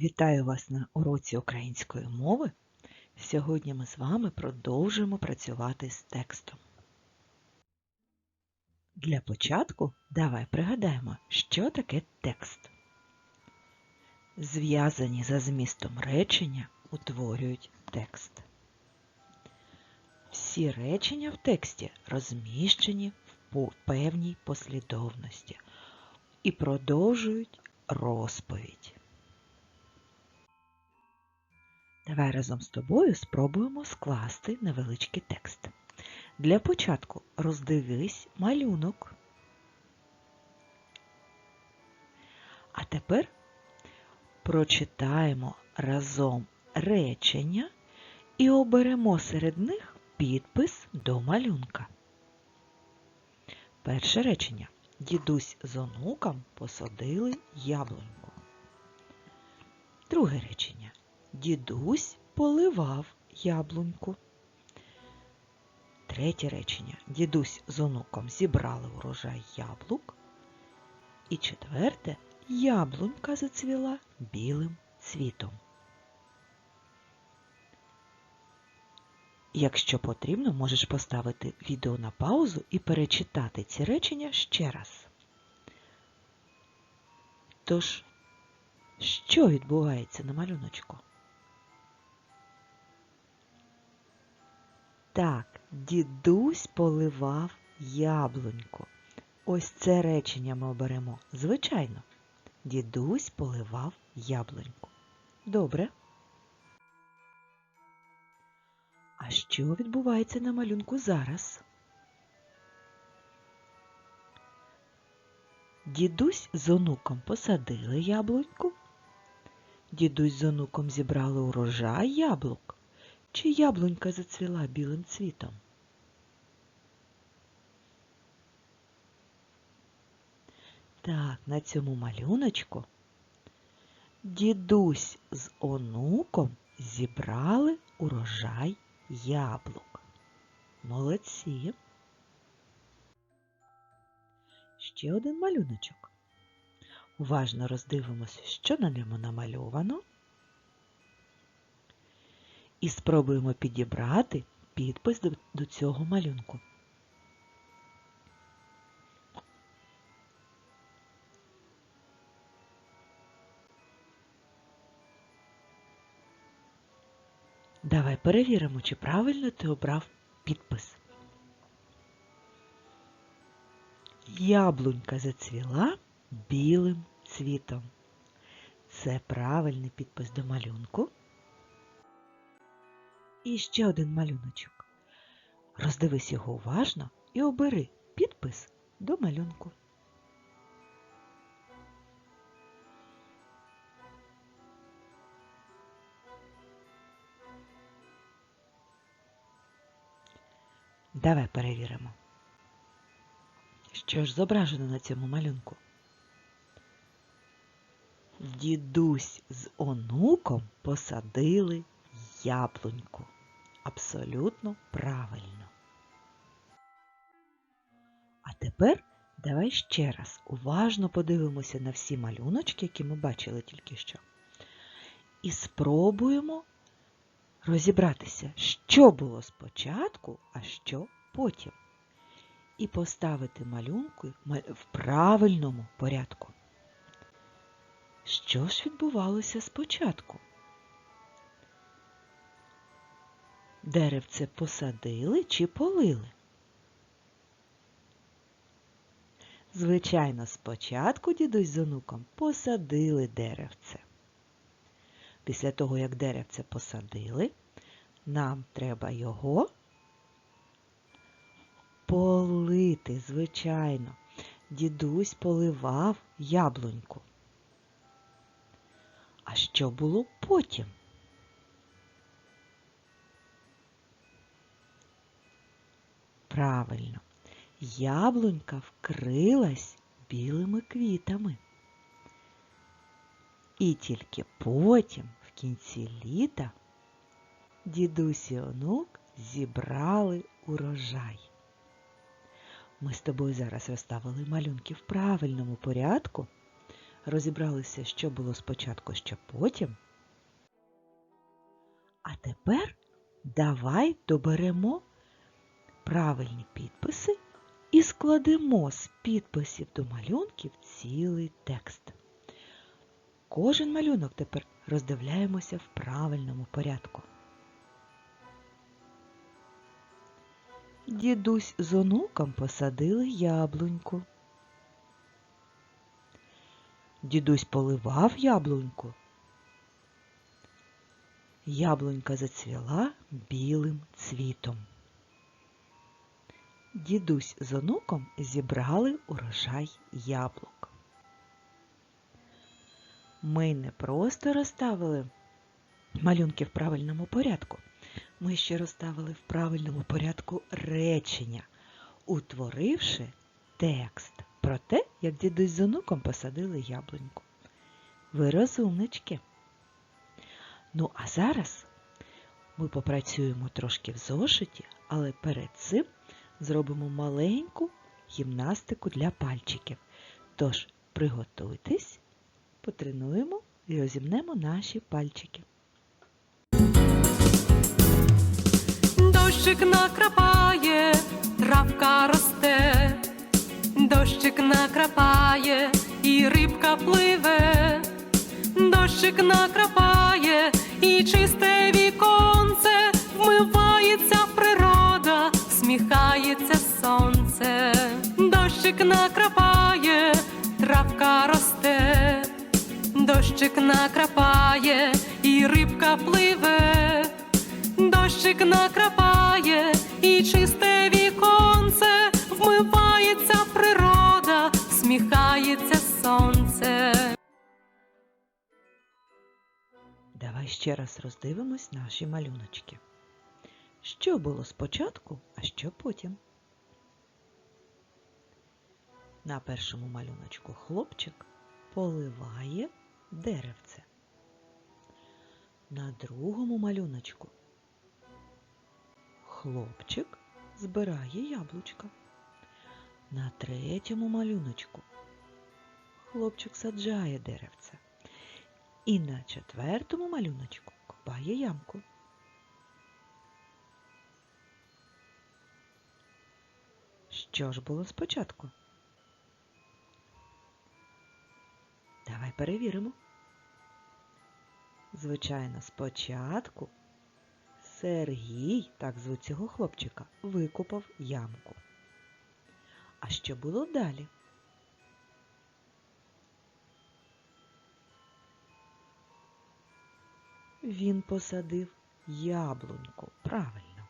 Вітаю вас на уроці української мови. Сьогодні ми з вами продовжуємо працювати з текстом. Для початку давай пригадаємо, що таке текст. Зв'язані за змістом речення утворюють текст. Всі речення в тексті розміщені в певній послідовності і продовжують розповідь. Давай разом з тобою спробуємо скласти невеличкий текст. Для початку роздивись малюнок. А тепер прочитаємо разом речення і оберемо серед них підпис до малюнка. Перше речення. Дідусь з онуком посадили яблуньку. Друге речення. Дідусь поливав яблуньку. Третє речення. Дідусь з онуком зібрали урожай яблук. І четверте яблунька зацвіла білим цвітом. Якщо потрібно, можеш поставити відео на паузу і перечитати ці речення ще раз. Тож, що відбувається на малюночку? Так, дідусь поливав яблуньку. Ось це речення ми оберемо. Звичайно, дідусь поливав яблуньку. Добре. А що відбувається на малюнку зараз? Дідусь з онуком посадили яблуньку. Дідусь з онуком зібрали урожай яблук. Чи яблунька зацвіла білим цвітом? Так, на цьому малюночку дідусь з онуком зібрали урожай яблук. Молодці. Ще один малюночок. Уважно роздивимося, що на ньому намальовано. І спробуємо підібрати підпис до, цього малюнку. Давай перевіримо, чи правильно ти обрав підпис. Яблунька зацвіла білим цвітом. Це правильний підпис до малюнку. І ще один малюночок. Роздивись його уважно і обери підпис до малюнку. Давай перевіримо. Що ж зображено на цьому малюнку? Дідусь з онуком посадили яблуньку. Абсолютно правильно. А тепер давай ще раз уважно подивимося на всі малюночки, які ми бачили тільки що. І спробуємо розібратися, що було спочатку, а що потім. І поставити малюнки в правильному порядку. Що ж відбувалося спочатку? Деревце посадили чи полили? Звичайно, спочатку дідусь з онуком посадили деревце. Після того, як деревце посадили, нам треба його полити, звичайно. Дідусь поливав яблуньку. А що було потім? Правильно, яблунька вкрилась білими квітами. І тільки потім, в кінці літа, дідусь і онук зібрали урожай. Ми з тобою зараз розставили малюнки в правильному порядку. розібралися, що було спочатку, що потім. А тепер давай доберемо правильні підписи і складемо з підписів до малюнків цілий текст. Кожен малюнок тепер роздивляємося в правильному порядку. Дідусь з онуком посадили яблуньку. Дідусь поливав яблуньку. Яблунька зацвіла білим цвітом. Дідусь з онуком зібрали урожай яблук. Ми не просто розставили малюнки в правильному порядку. Ми ще розставили в правильному порядку речення, утворивши текст про те, як дідусь з онуком посадили яблуньку. Ви розумнички. Ну, а зараз ми попрацюємо трошки в зошиті, але перед цим зробимо маленьку гімнастику для пальчиків. Тож приготуйтесь, потренуємо і розімнемо наші пальчики. Дощик накрапає, травка росте, дощик накрапає, і рибка пливе, дощик накрапає, і чисте дощик накрапає, і рибка пливе. Дощик накрапає, і чисте віконце, вмивається природа, сміхається сонце. Давай ще раз роздивимось наші малюночки. Що було спочатку, а що потім? На першому малюночку хлопчик поливає деревце. На другому малюночку хлопчик збирає яблучка. На третьому малюночку хлопчик саджає деревце. І на четвертому малюночку копає ямку. Що ж було спочатку? Давай перевіримо. Звичайно, спочатку Сергій, так звуть цього хлопчика, викопав ямку. А що було далі? Він посадив яблуньку. Правильно.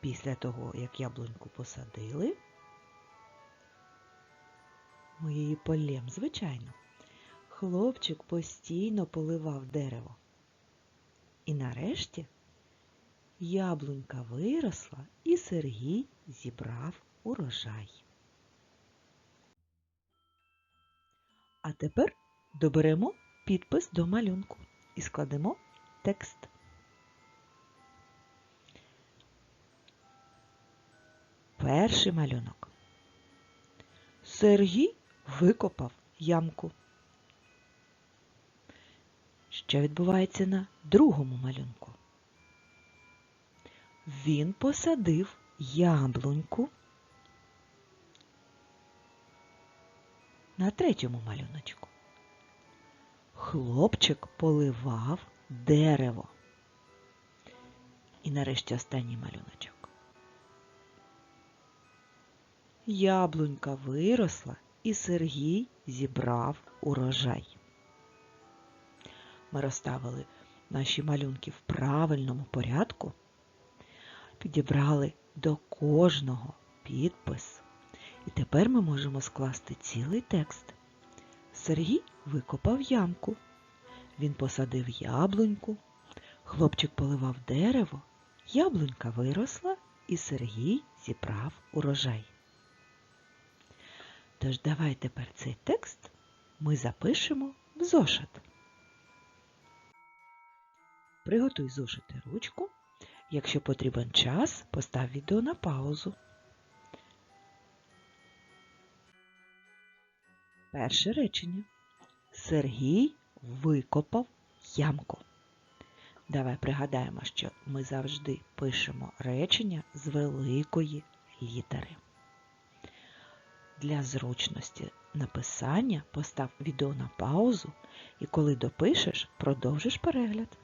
Після того, як яблуньку посадили, ми її полєм, звичайно, хлопчик постійно поливав дерево. І нарешті яблунька виросла, і Сергій зібрав урожай. А тепер доберемо підпис до малюнку і складемо текст. Перший малюнок. Сергій викопав ямку. Що відбувається на другому малюнку? Він посадив яблуньку. На третьому малюночку. Хлопчик поливав дерево. І нарешті останній малюночок. Яблунька виросла, і Сергій зібрав урожай. Ми розставили наші малюнки в правильному порядку, підібрали до кожного підпис. І тепер ми можемо скласти цілий текст. Сергій викопав ямку. Він посадив яблуньку. Хлопчик поливав дерево, яблунька виросла, і Сергій зібрав урожай. Тож давай тепер цей текст ми запишемо в зошит. Приготуй зошити ручку. Якщо потрібен час, постав відео на паузу. Перше речення. Сергій викопав ямку. Давай пригадаємо, що ми завжди пишемо речення з великої літери. Для зручності написання постав відео на паузу і коли допишеш, продовжиш перегляд.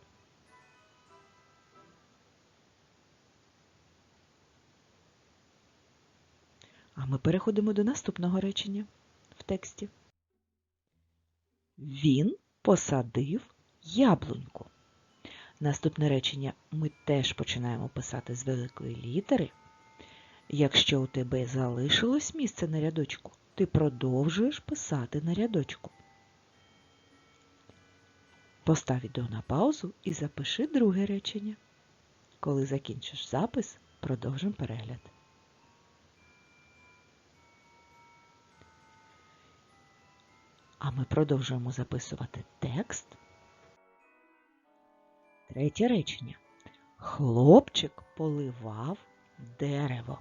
А ми переходимо до наступного речення в тексті. Він посадив яблуньку. Наступне речення ми теж починаємо писати з великої літери. Якщо у тебе залишилось місце на рядочку, ти продовжуєш писати на рядочку. Постав відео на паузу і запиши друге речення. Коли закінчиш запис, продовжимо перегляд. А ми продовжуємо записувати текст. Третє речення. Хлопчик поливав дерево.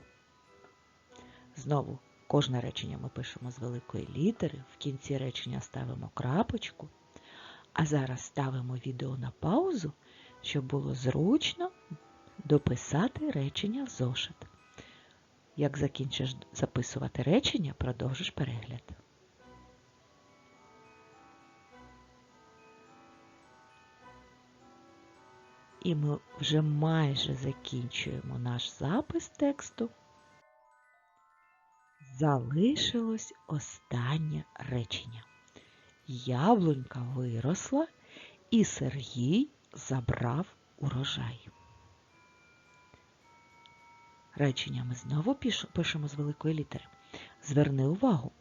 Знову кожне речення ми пишемо з великої літери, в кінці речення ставимо крапочку. А зараз ставимо відео на паузу, щоб було зручно дописати речення в зошит. Як закінчиш записувати речення, продовжиш перегляд. І ми вже майже закінчуємо наш запис тексту. Залишилось останнє речення. Яблунька виросла, і Сергій забрав урожай. Речення ми знову пишемо з великої літери. Зверни увагу,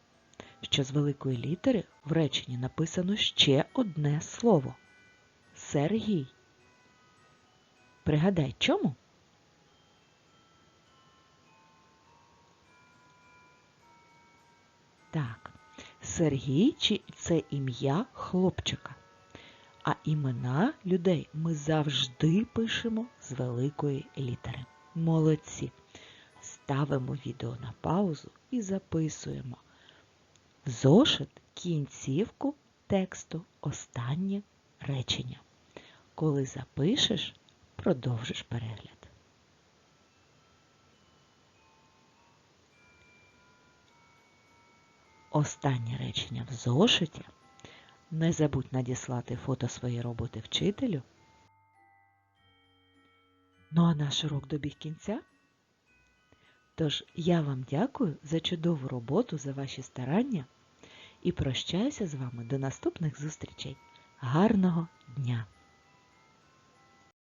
що з великої літери в реченні написано ще одне слово Сергій. Пригадай, чому? Так, Сергій це ім'я хлопчика. А імена людей ми завжди пишемо з великої літери. Молодці. Ставимо відео на паузу і записуємо зошит кінцівку тексту останнє речення. Коли запишеш, продовжиш перегляд. Останнє речення в зошиті. Не забудь надіслати фото своєї роботи вчителю. Ну а наш урок добіг кінця. Тож я вам дякую за чудову роботу, за ваші старання і прощаюся з вами до наступних зустрічей. Гарного дня!